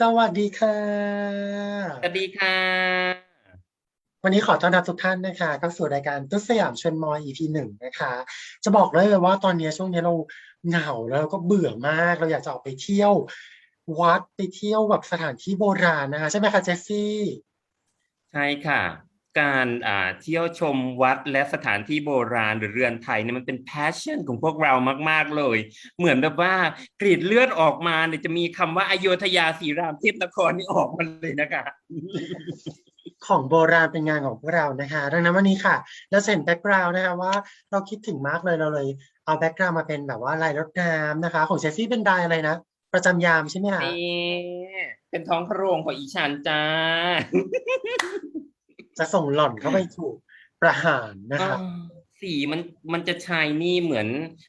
สวัสดีค่ะ สวัสดีค่ะ วันนี้ขอต้อนรับทุกท่านนะคะเข้าสู่รายการตุ๊ดสยามชวนมอย EP หนึ่งนะคะ จะบอกเลยว่าตอนนี้ช่วงนี้เราเหงาแล้วเราก็เบื่อมาก เราอยากจะออกไปเที่ยว วัดไปเที่ยวแบบสถานที่โบราณนะคะ ใช่ไหมคะเจสซี่ ใช่ค่ะ การอ่าเที่ยวชมวัดและสถานที่โบราณหรือเรือนไทยเนี่ยมันเป็น passion ของพวกเรามากๆเลย เหมือนแบบว่ากรีดเลือดออกมาเนี่ยจะมีคำว่าอโยธยาสีรามเทพนครนี่ออกมาเลยนะคะของโบราณเป็นงานของพวกเรานะคะ ดังนั้นวันนี้ค่ะ เราจะเห็นแบ็กกราวน์นะคะว่าเราคิดถึงมากเลยเราเลยเอาแบ็กกราวน์มาเป็นแบบว่าลายรถน้ำนะคะ ของเจสซี่เป็นลายอะไรนะประจำยามใช่ไหมคะนี่เป็นท้องพระโรงของอีชันจ้า จะส่งหล่อนเข้าไปถูกประหารนะคะอ่าสีมันมันจะชายนี่เหมือน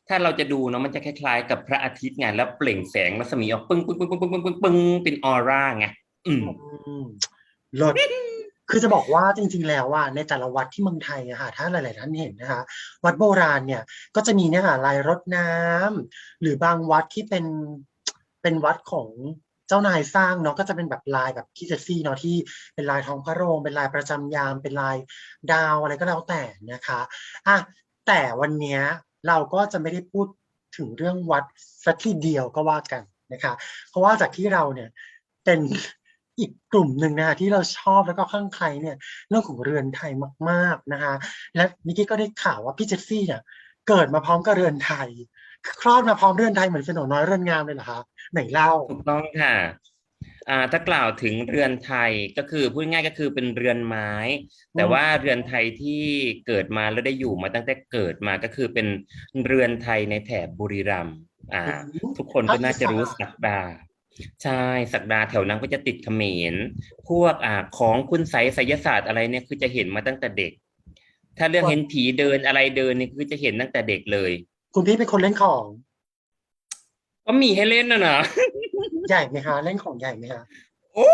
ถ้าเราจะดูเนาะมันจะคล้ายๆ กับพระอาทิตย์ไงแล้วเปล่งแสงรัศมีออกปึ้งปึ้งปึ้งปึ้งปึ้งปึ้งปึ้งปึ้งเป็นออร่าไงอืมอืมลดคือจะบอกว่าจริง ๆ แล้วว่าในแต่ละวัดที่เมืองไทยอะค่ะถ้าหลาย ๆ ท่านเห็นนะคะ วัดโบราณเนี่ย ก็จะมีเนี่ยค่ะลายรดน้ำหรือบางวัดที่เป็นเป็นวัดของ เจ้านายสร้างเนาะก็จะเป็นแบบลายแบบที่เจสซี่เนาะที่เป็นลายท้องพระโรงเป็นลายประจำยามเป็นลายดาวอะไรก็แล้วแต่นะคะอะแต่วันนี้เราก็จะไม่ได้พูดถึงเรื่องวัดสักทีเดียวก็ว่ากันนะคะ เพราะว่าจากที่เราเนี่ยเป็นอีกกลุ่มหนึ่งนะคะที่เราชอบแล้วก็ข้างใครเนี่ยเรื่องของเรือนไทยมาก ๆนะคะ และนิกกี้ก็ได้ข่าวว่าพี่เจสซี่เนี่ยเกิดมาพร้อมกับเรือนไทย คลอดมาพร้อมเรือนไทยเหมือนสนน้อยเรือนงามเลยเหรอคะไหนเล่าถูกต้องค่ะอ่าถ้ากล่าวถึงเรือนไทยก็คือพูดง่ายๆก็คือเป็นเรือนไม้ แต่อืมว่าเรือนไทยที่เกิดมาแล้วได้อยู่มาตั้งแต่เกิดมาก็คือเป็นเรือนไทยในแถบบุรีรัมย์อ่า ทุกคนก็น่าจะรู้สักดาใช่สักดาแถวนั้นก็จะติดเขมรพวกอ่าของคุณไสยไสยศาสตร์อะไรเนี่ยคือจะเห็นมาตั้งแต่เด็ก ถ้าเรื่องเห็นผีเดินอะไรเดินนี่คือจะเห็นตั้งแต่เด็กเลย คุณพี่เป็นคนเล่นของ ก็มีให้เล่นนะนะใหญ่ไหมคะเล่นของใหญ่ไหมคะโอ้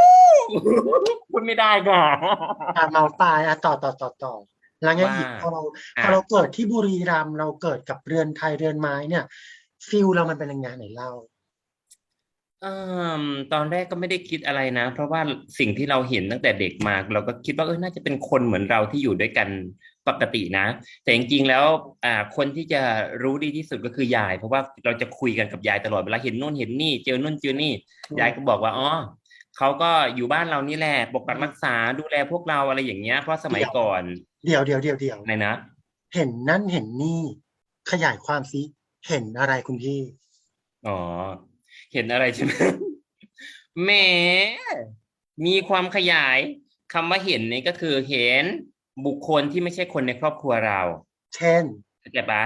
พูดไม่ได้ค่ะ อะเมาตายอะต่อต่อต่อต่อแล้วไงอีกว่าพอเราพอะอเราเกิดที่บุรีรัมย์เราเกิดกับเรือนไทยเรือนไม้เนี่ยฟิลเรามันเป็นยังไงไหนเล่า อืมตอนแรกก็ไม่ได้คิดอะไรนะ เพราะว่าสิ่งที่เราเห็นตั้งแต่เด็กมา เราก็คิดว่าเออน่าจะเป็นคนเหมือนเราที่อยู่ด้วยกันปกตินะ แต่จริงๆแล้วอ่าคนที่จะรู้ดีที่สุดก็คือยาย เพราะว่าเราจะคุยกันกับยายตลอดเวลาเห็นนู่นเห็นนี่ เจอนู่นเจอนี่อืมยายก็บอกว่าอ๋อเขาก็อยู่บ้านเรานี่แหละปกปักรักษาดูแลพวกเราอะไรอย่างเงี้ยเพราะสมัยก่อนเดี๋ยวเดี๋ยวเดี๋ยวเดี๋ยวอะไรนะเห็นนั่นเห็นนี่ ขยายความซิเห็นอะไรคุณพี่อ๋อ เห็นอะไรใช่ไหมแหมมีความขยายคำว่าเห็นนี่ก็คือเห็นบุคคลที่ไม่ใช่คนในครอบครัวเรา เช่นเข้าใจปะ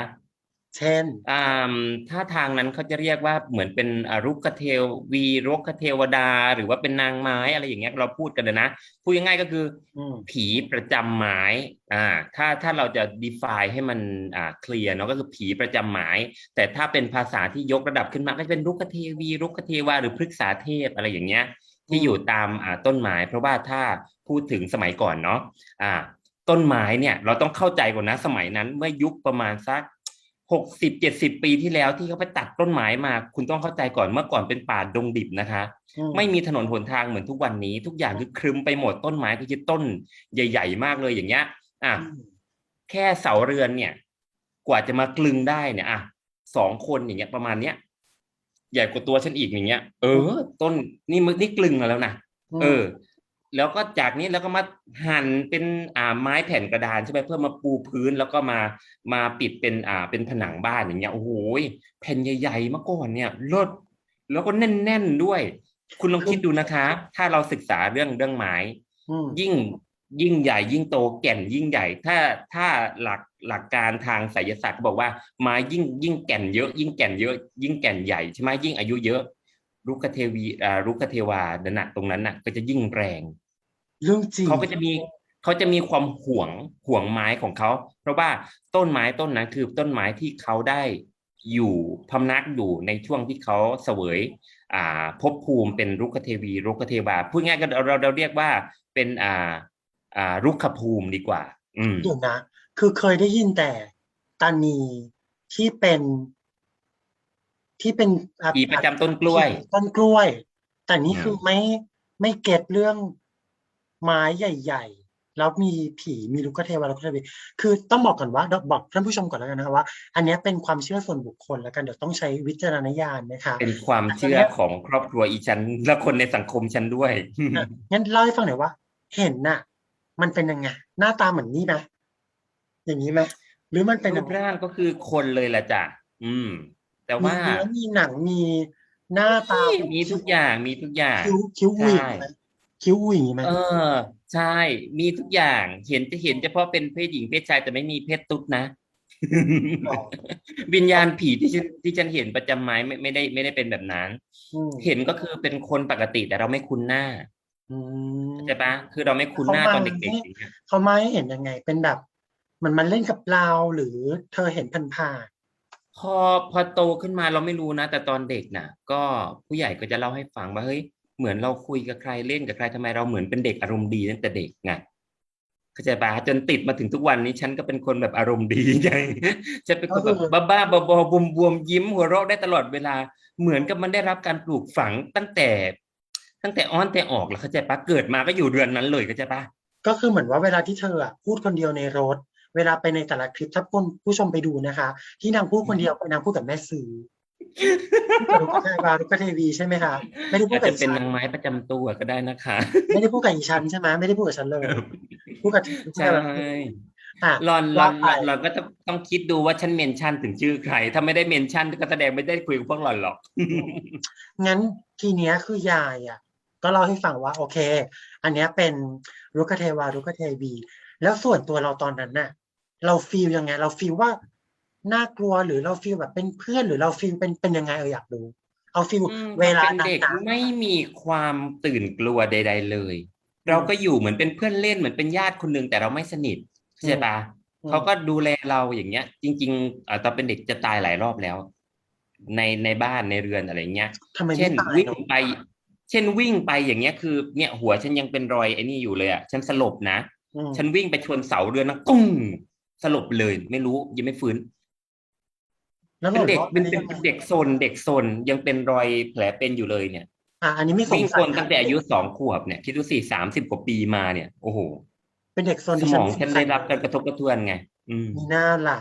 เช่นอ่าถ้าทางนั้นเขาจะเรียกว่าเหมือนเป็นอารุกขเทวีรุกขเทวดา หรือว่าเป็นนางไม้อะไรอย่างเงี้ยเราพูดกันนะนะพูดง่ายๆก็คืออืมผีประจำหมายอ่าถ้าถ้าเราจะ define ให้มันอ่าเคลียร์เนาะก็คือผีประจำหมายแต่ถ้าเป็นภาษาที่ยกระดับขึ้นมาก็จะเป็นรุกขเทวีรุกขเทวาหรือพฤกษาเทพอะไรอย่างเงี้ยที่อยู่ตามอ่าต้นไม้ เพราะว่าถ้าพูดถึงสมัยก่อนเนาะอ่าต้นไม้เนี่ยเราต้องเข้าใจก่อนนะสมัยนั้นเมื่อยุคประมาณสัก หกสิบเจ็ดสิบปีที่แล้วที่เขาไปตัดต้นไม้มา คุณต้องเข้าใจก่อนเมื่อก่อนเป็นป่าดงดิบนะคะอืมไม่มีถนนหนทางเหมือนทุกวันนี้ ทุกอย่างคือครึมไปหมดต้นไม้ก็คือต้นใหญ่ ๆ มากเลยอย่างเงี้ยอะอืมแค่เสาเรือนเนี่ย กว่าจะมากลึงได้เนี่ยอะสองคนอย่างเงี้ยประมาณเนี้ยใหญ่กว่าตัวฉันอีกอย่างเงี้ย เออ ต้นนี่มึงนี่กลึงมาแล้วนะอืมเออ แล้วก็จากนี้แล้วก็มาหั่นเป็นอ่าไม้แผ่นกระดานใช่ไหมเพื่อมาปูพื้นแล้วก็มามาปิดเป็นอ่าเป็นผนังบ้านอย่างเงี้ยโอ้โหแผ่นใหญ่ๆเมื่อก่อนเนี่ยเลิศแล้วก็แน่นๆด้วย คุณลองคิดดูนะคะ ถ้าเราศึกษาเรื่องเรื่องไม้อืมยิ่งยิ่งใหญ่ยิ่งโตแก่นยิ่งใหญ่ ถ้าถ้าหลักหลักการทางไสยศาสตร์เขาบอกว่าไม้ยิ่งยิ่งแก่นเยอะ ยิ่งแก่นเยอะ ยิ่งแก่นใหญ่ใช่ไหมยิ่งอายุเยอะรุกขเทวีอ่ารุกขเทวาดนะตรงนั้นน่ะก็จะยิ่งแรง เรื่องจริงเขาก็จะมีเขาจะมีความห่วงห่วงไม้ของเขา เพราะว่าต้นไม้ต้นนั้นคือต้นไม้ที่เขาได้อยู่พำนักอยู่ในช่วงที่เขาเสวยอ่าภพภูมิเป็นรุกขเทวีรุกขเทวาพูดง่ายก็เราเราเรียกว่าเป็นอ่าอ่ารุกขภูมิดีกว่า อืมเดี๋ยวนะ คือเคยได้ยินแต่ตานีที่เป็น ที่เป็นอะผีประจำต้นกล้วย ต้นกล้วย แต่นี่อืมคือไม่ไม่เก็ตเรื่อง ไม้ใหญ่ ๆ แล้วมีผีมีลูกเทวาลูกเทวีคือต้องบอกก่อนว่าบอกท่านผู้ชมก่อนแล้วกันนะคะว่า อันเนี้ยเป็นความเชื่อส่วนบุคคลแล้วกันเดี๋ยวต้องใช้วิจารณญาณนะคะเป็นความเชื่อของครอบครัวอีฉันและคนในสังคมฉันด้วยอะงั้นเล่าให้ฟังหน่อยว่า เห็นน่ะ มันเป็นยังไงหน้าตาเหมือนนี่ไหมอย่างนี้ไหมหรือมันเป็นรูปร่างก็คือคนเลยแหละจ้ะอืม แต่มีว่าเนื้อมีหนังมีหน้าตามีทุกอย่างมีทุกอย่างคิ้วคิ้วหวีใช่ไหมคิ้วหวีไหมเออ ใช่ มีทุกอย่างเห็นจะเห็นเฉพาะเป็นเพศหญิงเพศชายแต่ไม่มีเพศตุ๊ดนะ วิญญาณผีที่ฉันที่ฉันเห็นประจำไม้ไม่ไม่ได้ไม่ได้เป็นแบบนั้นอืมเห็นก็คือเป็นคนปกติแต่เราไม่คุ้นหน้าอืมใช่ปะคือเราไม่คุ้นหน้าเขาตอนมาเด็กๆอย่างเงี้ยเขาไม่ให้เห็นยังไง เป็นแบบ มันมันเล่นกับเราหรือเธอเห็นผ่านพอพอโตขึ้นมาเราไม่รู้นะแต่ตอนเด็กน่ะ ก็ผู้ใหญ่ก็จะเล่าให้ฟังว่าเฮ้ย เหมือนเราคุยกับใครเล่นกับใครทำไมเราเหมือนเป็นเด็กอารมณ์ดีตั้งแต่เด็กไงเข้าใจปะจนติดมาถึงทุกวันนี้ฉันก็เป็นคนแบบอารมณ์ดีไงจะเป็นคนแบบบ้าๆบอๆบวมๆยิ้มหัวเราะได้ตลอดเวลา เหมือนกับมันได้รับการปลูกฝังตั้งแต่ ตั้งแต่อ้อนแต่ออกแล้วเข้าใจปะเกิดมาก็อยู่เรือนนั้นเลยเข้าใจปะๆก็คือเหมือนว่าเวลาที่เธออะพูดคนเดียวในรถ เวลาไปในแต่ละคลิปถ้าคุณผู้ชมไปดูนะคะ ที่นางพูดคนเดียวนางพูดกับแม่สื่อ พูดกับลูกเทวาลูกเทวีใช่ไหมคะไม่ได้พูอาดจกับจะอีเป็นฉันนางไม้ประจำตัวก็ได้นะคะ ไม่ได้พูดกับอีฉันใช่ไหมไม่ได้พูดกับฉันเลยพูดกับลูกเทใช่วาอะหลอนหลว่าอนไปหลอนก็ต้องต้องคิดดูว่าฉันเมนชั่นถึงชื่อใคร ถ้าไม่ได้เมนชั่นก็แสดงไม่ได้คุยกับพวกหลอนหรอก งั้นทีเนี้ยคือยายอะ ก็เล่าให้ฟังว่าโอเค อันเนี้ยเป็นรุกขเทวารุกขเทวี แล้วส่วนตัวเราตอนนั้นน่ะ เราฟีลยังไง เราฟีลว่า น่ากลัวหรือเราฟีลแบบเป็นเพื่อนหรือเราฟีลเป็นเป็นยังไงเอออยากรู้เอาฟีลอืมเวลาเป็นนั้นเด็กนะไม่มีความตื่นกลัวใด ๆ เลย เราก็อยู่เหมือนเป็นเพื่อนเล่นเหมือนเป็นญาติคนหนึ่งแต่เราไม่สนิทเข้าใจปะอืมเขาก็ดูแลเราอย่างเงี้ย จริงๆเอ่อตอนเป็นเด็กจะตายหลายรอบแล้ว ในในบ้านในเรือนอะไรเงี้ยทำไมเช่ไม่นตายวิ่งเนอะไป เช่นวิ่งไปอย่างเงี้ยคือเนี่ยหัวฉันยังเป็นรอยไอ้นี่อยู่เลยอะฉันสลบนะอืมฉันวิ่งไปชนเสาเรือนนะกุ้งสลบเลย ไม่รู้ยังไม่ฟื้น แล้วเป็นเด็กหล่อเป็นว่าเป็นเป็นเด็กซนเด็กซนยังเป็นรอยแผลเป็นอยู่เลยเนี่ย อะอันนี้ไม่สงวิ่งสัซยนตั้งแต่อายุสองขวบเนี่ยคิดดูสิสามสิบกว่าปีมาเนี่ยโอ้โหเป็นเด็กโซนสที่มองม่ฉันได้รับการกระทบกระเทือนไงอืมมีหน้าล่ะ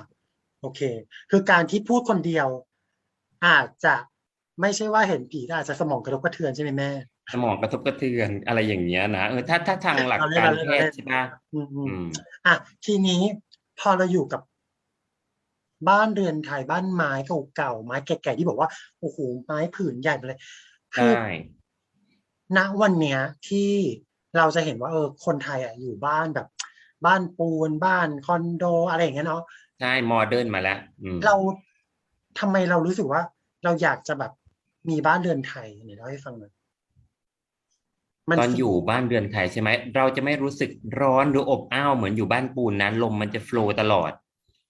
โอเค คือการที่พูดคนเดียว อาจจะไม่ใช่ว่าเห็นผีแต่อาจจะสมองกระทบกระเทือนใช่ไหมแม่ สมองกระทบกระเทือนอะไรอย่างเงี้ยนะเออถ้าถ้าทางหลักเราเล่นการเราแพเล่นทย์ใช่ปะอืมอืมอืมอะทีนี้พอเราอยู่กับ บ้านเรือนไทยบ้านไม้เก่าๆไม้แก่ๆที่บอกว่าโอ้โหไม้ผืนใหญ่ไปเลยคือใช่ณวันเนี้ยที่เราจะเห็นว่าเออคนไทยอะอยู่บ้านแบบ บ้านปูนบ้านคอนโดอะไรอย่างเงี้ยเนาะใช่โมเดิร์นมาแล้วอืมเราทำไมเรารู้สึกว่า เราอยากจะแบบมีบ้านเรือนไทยเนี่ยเล่าให้ฟังหน่อยมันตอนอยู่บ้านเรือนไทยใช่ไหมเราจะไม่รู้สึกร้อนหรืออบอ้าวเหมือนอยู่บ้านปูนนะลมมันจะโฟลว์ตลอด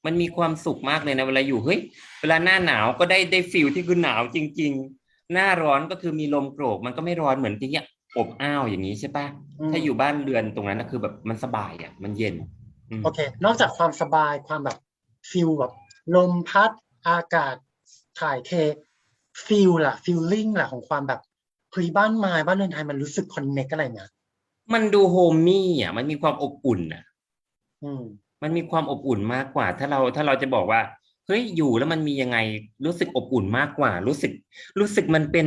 มันมีความสุขมากเลยนะเวลาอยู่เฮ้ยเวลาหน้าหนาวก็ได้ได้ฟิลที่คือหนาวจริง ๆ หน้าร้อนก็คือมีลมโกรก มันก็ไม่ร้อนเหมือนที่เนี้ยอบอ้าวอย่างนี้ใช่ปะมถ้าอยู่บ้านเรือนตรงนั้นนะคือแบบมันสบายอะ มันเย็นอืมโอเค นอกจากความสบายความแบบฟิลแบบลมพัดอากาศถ่ายเทฟิลล่ะฟิลลิ่งล่ะของความแบบเฮ้ยบ้านไม้บ้านเรือนไทยมันรู้สึกคอนเนคอะไรนะมันดูโฮมมี่อะ มันมีความอบอุ่นอะ อืม มันมีความอบอุ่นมากกว่า ถ้าเราถ้าเราจะบอกว่าเฮ้ยอยู่แล้วมันมียังไงรู้สึกอบอุ่นมากกว่า รู้สึก รู้สึกมันเป็น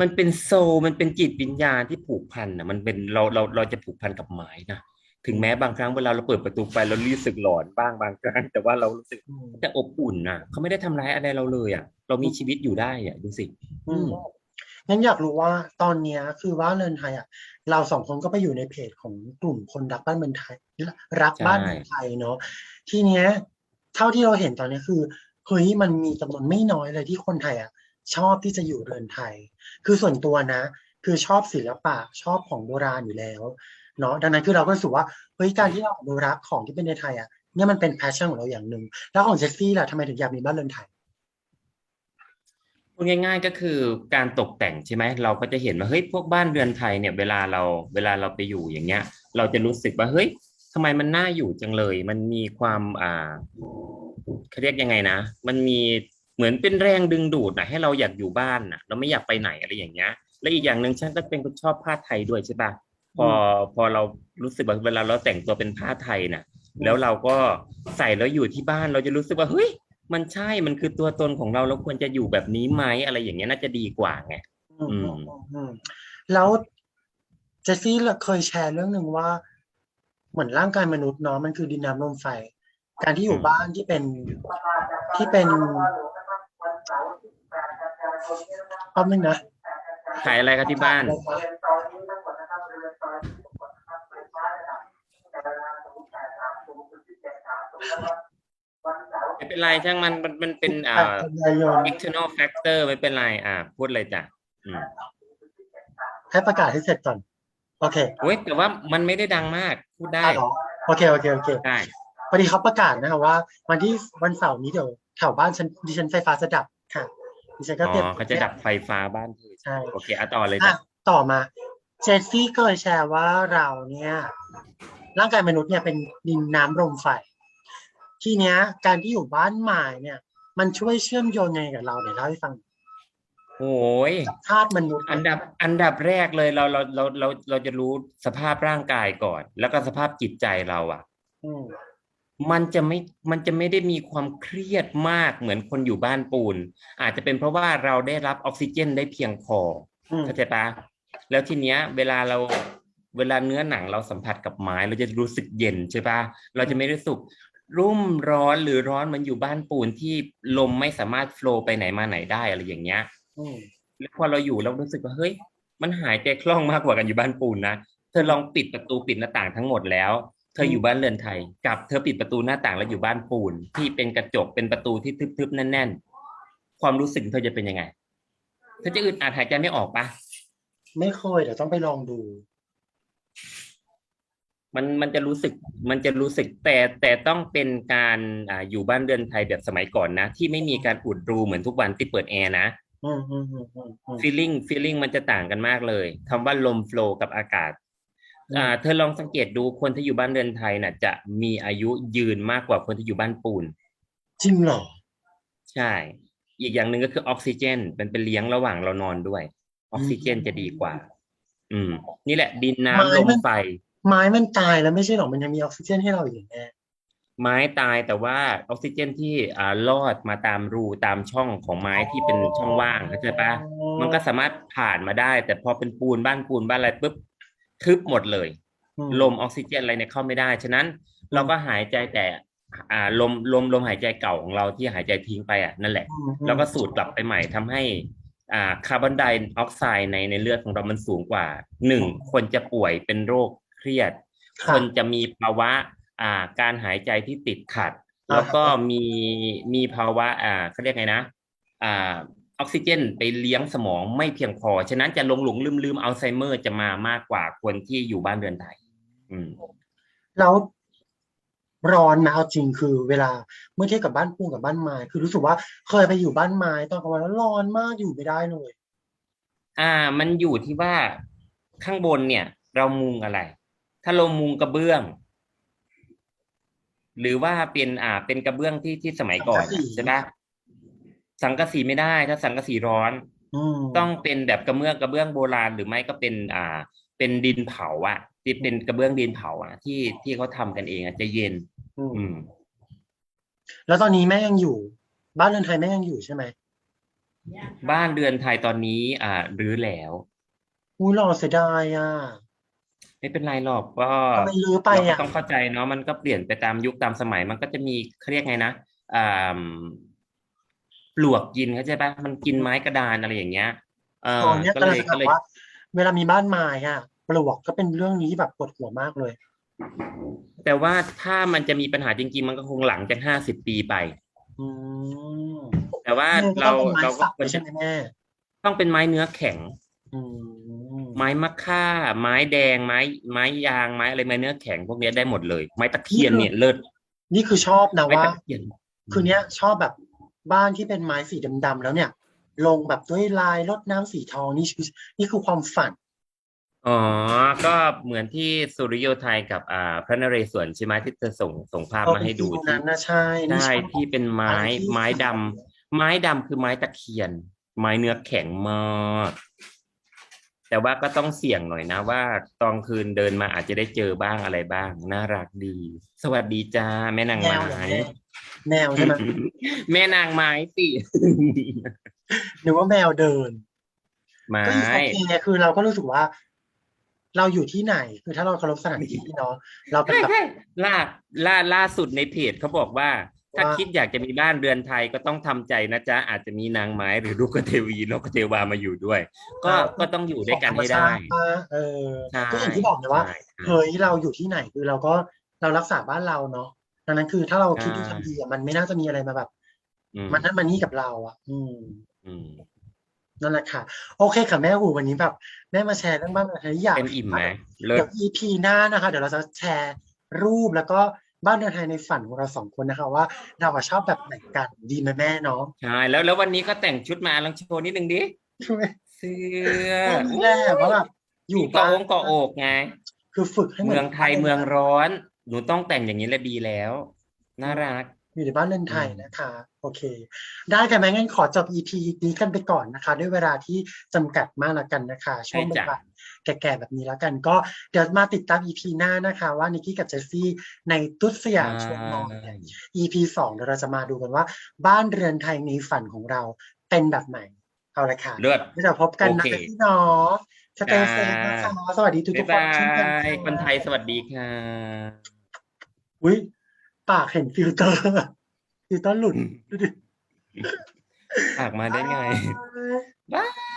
มันเป็นโซลมันเป็นจิตวิญญาณที่ผูกพันอะ มันเป็นเราเราเราจะผูกพันกับไม้นะถึงแม้บางครั้งเวลาเราเปิดประตูไปเรารู้สึกหลอนบ้างบางครั้ง แต่ว่าเรารู้สึกอืมจะอบอุ่นน่ะเขาไม่ได้ทำร้ายอะไรเราเลยอะ เรามีชีวิตอยู่ได้อะดูสิอืม งั้นอยากรู้ว่าตอนนี้คือว่าเรือนไทยอะเราสองคนก็ไปอยู่ในเพจของกลุ่มคนรักบ้านเมืองไทย รักบ้านเมืองไทยเนาะทีเนี้ย เท่าที่เราเห็นตอนนี้คือเฮ้ยมันมีจำนวนไม่น้อยเลยที่คนไทยอะชอบที่จะอยู่เรือนไทย คือส่วนตัวนะ คือชอบศิลปะชอบของโบราณอยู่แล้วเนาะดังนั้นคือเราก็รู้สึกว่าเฮ้ยการที่เราอนุรักษ์ของที่เป็นในไทยอะเนี่ยมันเป็นแพชชั่นของเราอย่างหนึ่งแล้วของเจสซี่ล่ะทำไมถึงอยากมีบ้านเรือนไทย ดง่าย ๆก็คือการตกแต่งใช่ไหมเราก็จะเห็นว่าเฮ้ยพวกบ้านเรือนไทยเนี่ยเวลาเราเวลาเราไปอยู่อย่างเงี้ย เราจะรู้สึกว่าเฮ้ยทำไมมันน่าอยู่จังเลย มันมีความอ่าเขาเรียกยังไงนะ มันมีเหมือนเป็นแรงดึงดูดนะให้เราอยากอยู่บ้านนะเราไม่อยากไปไหนอะไรอย่างเงี้ย และอีกอย่างหนึ่งฉันก็เป็นคนชอบผ้าไทยด้วยใช่ปะพอพอเรารู้สึกว่าเวลาเราแต่งตัวเป็นผ้าไทยน่ะ แล้วเราก็ใส่แล้วอยู่ที่บ้านเราจะรู้สึกว่าเฮ้ย มันใช่มันคือตัวตนของเราเราควรจะอยู่แบบนี้ไหมอะไรอย่างเงี้ยน่าจะดีกว่าไงอืมอืมอืมอืมแล้วเจสซี่เคยแชร์เรื่องหนึ่งว่า เหมือนร่างกายมนุษย์เนาะมันคือดินน้ำลมไฟ การที่อยู่บ้านที่เป็นที่เป็นแป๊บนึงนะขายอะไรครับที่บ้าน เป็นไรช่างมันมันมันเป็นอ่า กันยายน external factor ไม่เป็นไรอ่าพูดเลยจ้ะอืมให้ประกาศให้เสร็จก่อน โอเคเว้ยแต่ว่ามันไม่ได้ดังมากพูดได้อะเหรอโอเค โอเค โอเค ได้พอดีเขาประกาศนะครับว่า วันที่วันเสาร์นี้เดี๋ยวแถวบ้านฉันดิฉันไฟฟ้าจะดับค่ะดิฉันก็อ๋เตรียมอเขาจะดับไฟฟ้าบ้านเธอใช่ โอเคอะต่อเลยอะจ้ะต่อมา เจสซี่เคยแชร์ว่าเราเนี่ย ร่างกายมนุษย์เนี่ยเป็นดินน้ำลมไฟ ทีเนี้ย การที่อยู่บ้านใหม่เนี่ย มันช่วยเชื่อมโยงยังไงกับเราเดี๋ยวเล่าให้ฟังโอ้ยธาตุมนุษย์อันดับอันดับแรกเลยเราเราเราเราเราจะรู้สภาพร่างกายก่อน แล้วก็สภาพจิตใจเราอะอืมมันจะไม่มันจะไม่ได้มีความเครียดมากเหมือนคนอยู่บ้านปูน อาจจะเป็นเพราะว่าเราได้รับออกซิเจนได้เพียงพออืมเข้าใจปะแล้วทีเนี้ย เวลาเราเวลาเนื้อหนังเราสัมผัสกับไม้เราจะรู้สึกเย็นใช่ปะเราจะไม่รู้สึก รุ่มร้อนหรือร้อนเหมันอยู่บ้านปูนที่ลมไม่สามารถโฟลว์ไปไหนมาไหนได้อะไรอย่างเงี้ยอืมแล้วพอเราอยู่เรารู้สึกว่าเฮ้ย มันหายใจคล่องมากกว่ากันอยู่บ้านปูนนะเธอลองปิดประตูปิดหน้าต่างทั้งหมดแล้ว เธออยู่บ้านเรือนไทย กับเธอปิดประตูหน้าต่างแล้วอยู่บ้านปูน ที่เป็นกระจกเป็นประตูที่ทึบๆแน่น ๆ ความรู้สึกเธอจะเป็นยังไง เธอจะอึดอัดหายใจไม่ออกปะไม่เคยเดี๋ยวต้องไปลองดู มันมันจะรู้สึกมันจะรู้สึกแต่แต่ต้องเป็นการอ่าอยู่บ้านเรือนไทยแบบสมัยก่อนนะ ที่ไม่มีการอุดรูเหมือนทุกวันที่เปิดแอร์นะอืมอืมอืมอืมอืม feeling feeling มันจะต่างกันมากเลยคำว่าลม flow กับอากาศอืมอ่าเธอลองสังเกตดูคนที่อยู่บ้านเรือนไทยน่ะ จะมีอายุยืนมากกว่าคนที่อยู่บ้านปูนจริงเหรอใช่ อีกอย่างหนึ่งก็คือออกซิเจนเป็นเป็นเลี้ยงระหว่างเรานอนด้วย ออกซิเจนจะดีกว่า อืม นี่แหละ ดินน้ำลมไฟ ไม้มันตายแล้วไม่ใช่หรอมันยังมีออกซิเจนให้เราอยู่แน่ไม้ตายแต่ว่าออกซิเจนที่อ่าลอดมาตามรูตามช่องของไม้ที่เป็นช่องว่างเข้าใจปะมันก็สามารถผ่านมาได้ แต่พอเป็นปูนบ้านปูนบ้านอะไรปุ๊บทึบหมดเลยอืมลมออกซิเจนอะไรเนี่ยเข้าไม่ได้ ฉะนั้นเราก็หายใจแต่อ่าลมลมลมหายใจเก่าของเราที่หายใจทิ้งไปอะนั่นแหละอืมอืมแล้วก็สูดกลับไปใหม่ทำให้อ่าคาร์บอนไดออกไซด์ในในเลือดของเรามันสูงกว่าหนึ่งคนจะป่วยเป็นโรค เครียดะคนจะมีภาวะอ่าการหายใจที่ติดขัดอ่าแล้วก็มีมีภาวะอ่าเขาเรียกไงนะอ่าออกซิเจนไปเลี้ยงสมองไม่เพียงพอ ฉะนั้นจะหลงหลงลืมลืมอัลไซเมอร์จะมามากกว่าคนที่อยู่บ้านเรือนไทยอืมแล้วร้อนนะเอาจริงคือเวลาเมื่อเทียบกับบ้านปูนกับบ้านไม้คือรู้สึกว่าเคยไปอยู่บ้านไม้ตอนกลางวันแล้วร้อนมากอยู่ไม่ได้เลย อ่า มันอยู่ที่ว่าข้างบนเนี่ย เรามุงอะไร ถ้าเรามุงกระเบื้อง หรือว่าเป็นอ่า เป็นกระเบื้องที่ที่สมัยก่อนสังกะสี ใช่ปะสังกะสีไม่ได้ ถ้าสังกะสีร้อน อืมต้องเป็นแบบกระเบื้องกระเบื้องโบราณ หรือไม่ก็เป็นอ่า เป็นดินเผาอะที่เป็นกระเบื้องดินเผาอะที่ที่เขาทำกันเองอะจะเย็น อืมอืม แล้วตอนนี้แม่ยังอยู่ บ้านเรือนไทยแม่ยังอยู่ใช่ไหมบ้านเรือนไทยตอนนี้ อ่ารื้อแล้ว อุ้ยรอเสียดายอะ ไม่เป็นไรหรอกก็ทำไมรื้อไปเราก็อะ ต้องเข้าใจเนาะมันก็เปลี่ยนไปตามยุคตามสมัย มันก็จะมีเขาเรียกไงนะอ่าปลวกกินเข้าใจปะมันกินไม้กระดานอะไรอย่างเงี้ย เออตอนเนี้ยก็กำเลลังยจะก็บอเลยกว่า เวลามีบ้านไม้อะปลวกก็เป็นเรื่องนี้ที่แบบปวดหัวมากเลย แต่ว่าถ้ามันจะมีปัญหาจริงๆ มันก็คงหลังจากห้าสิบปีไป อืมแต่ว่าแม่ก็เราต้องเป็นไม้เราก็สักควรใช่จะไหมแม่ต้องเป็นไม้เนื้อแข็ง อืม ไม้มะค่า ไม้แดง ไม้ ไม้ยาง ไม้อะไรไม้เนื้อแข็งพวกเนี้ยได้หมดเลย ไม้ตะเคียนเนี่ยเลิศนี่คือชอบนะไม้ว่า ตะเคียน คือเนี้ยชอบแบบบ้านที่เป็นไม้สีดำๆแล้วเนี่ย ลงแบบด้วยลายรดน้ำสีทองนี่คือนี่คือความฝัน อ๋อ ก็เหมือนที่สุริโยไทยกับอ่าพระนเรศวรใช่ไหมที่เธอส่งส่งภาพมาให้ดูเออเป็นฟิลที่นั้นนะใช่นี่ใช่ชอบที่เป็นไม้อะไรที่ไม้ดำไม้ดำคือไม้ตะเคียน ไม้เนื้อแข็งมาก แต่ว่าก็ต้องเสี่ยงหน่อยนะว่าตอนคืนเดินมาอาจจะได้เจอบ้างอะไรบ้าง น่ารักดี สวัสดีจ้าแม่นางแมไม้วเหรอแม่แมวใช่ไหมแม่นางไม้สิหรือว่าแมวเดินไม้ก็โอเคคือเราก็รู้สึกว่า เราอยู่ที่ไหน คือถ้าเราเคารพสถานที่เนาะเราเป็นใช่แบบใช่ล่าล่าล่าสุดในเพจเขาบอกว่า ถ้าว่าคิดอยากจะมีบ้านเรือนไทยก็ต้องทำใจนะจ๊ะอาจจะมีนางไม้หรือลูกเทวีนกเทวามาอยู่ด้วย ก็ก็ต้องอยู่ด้วยกันให้ได้ของธรรมชาติปะเออใช่ก็อย่างที่บอกเลยว่าใช่ใช่เฮ้ยเราอยู่ที่ไหนคือเราก็เรารักษาบ้านเราเนาะดังนั้นคือถ้าเราคิดดีใช่ทำดีอะมันไม่น่าจะมีอะไรมาแบบอืมมันนั่นมันนี่กับเรา อะ อืมอืมนั่นแหละค่ะ โอเคค่ะแม่หูวันนี้แบบแม่มาแชร์เรื่องบ้านอะไรอยากเต็มอิ่มไหมเลิเดี๋ศยว EP หน้านะคะ เดี๋ยวเราจะแชร์รูปแล้วก็ บ้านเรือนไทยในฝันของเราสองคนนะคะว่าเราอะชอบแบบไหนกันดีไหมแม่เนาะใช่แล้วแล้ววันนี้ก็แต่งชุดมาลองโชว์นิดนึงดิใช่ไหมเสื้อก็นี่แหละเพราะแบบอยู่เกาะองค์เกาะอกไง คือฝึกให้หเมืองไทยเมืองร้อน หนูต้องแต่งอย่างนี้แหละดีแล้ว น่ารัก อยู่ในบ้านเรือนไทยอืมนะคะ โอเค ได้ค่ะแม่งั้นขอจบ EP นี้กันไปก่อนนะคะ ด้วยเวลาที่จำกัดมากแล้วกันนะคะ ช่วงบ่ายๆแก่ๆแบบนี้แล้วกัน ก็เดี๋ยวมาติดตาม EP หน้านะคะ ว่านิกกี้กับเจสซี่ในตุ๊ดสยามชวนนอนเนี่ย EP สองเดี๋ยวเราจะมาดูกันว่า บ้านเรือนไทยในฝันของเราเป็นแบบไหนเอาละค่ะเลือดเดี๋ยวเราพบกันนะโอเคคะพี่เนาะสเตย์เซฟนะคะสวัสดีทุกบ๊ายๆคนบาเช่นกันยค่ะคนไทยสวัสดีค่ะอุ้ย ปากเห็นฟิลเตอร์ฟิลเตอร์หลุดดูดิฝากมาได้ไงบ๊ายบายบาย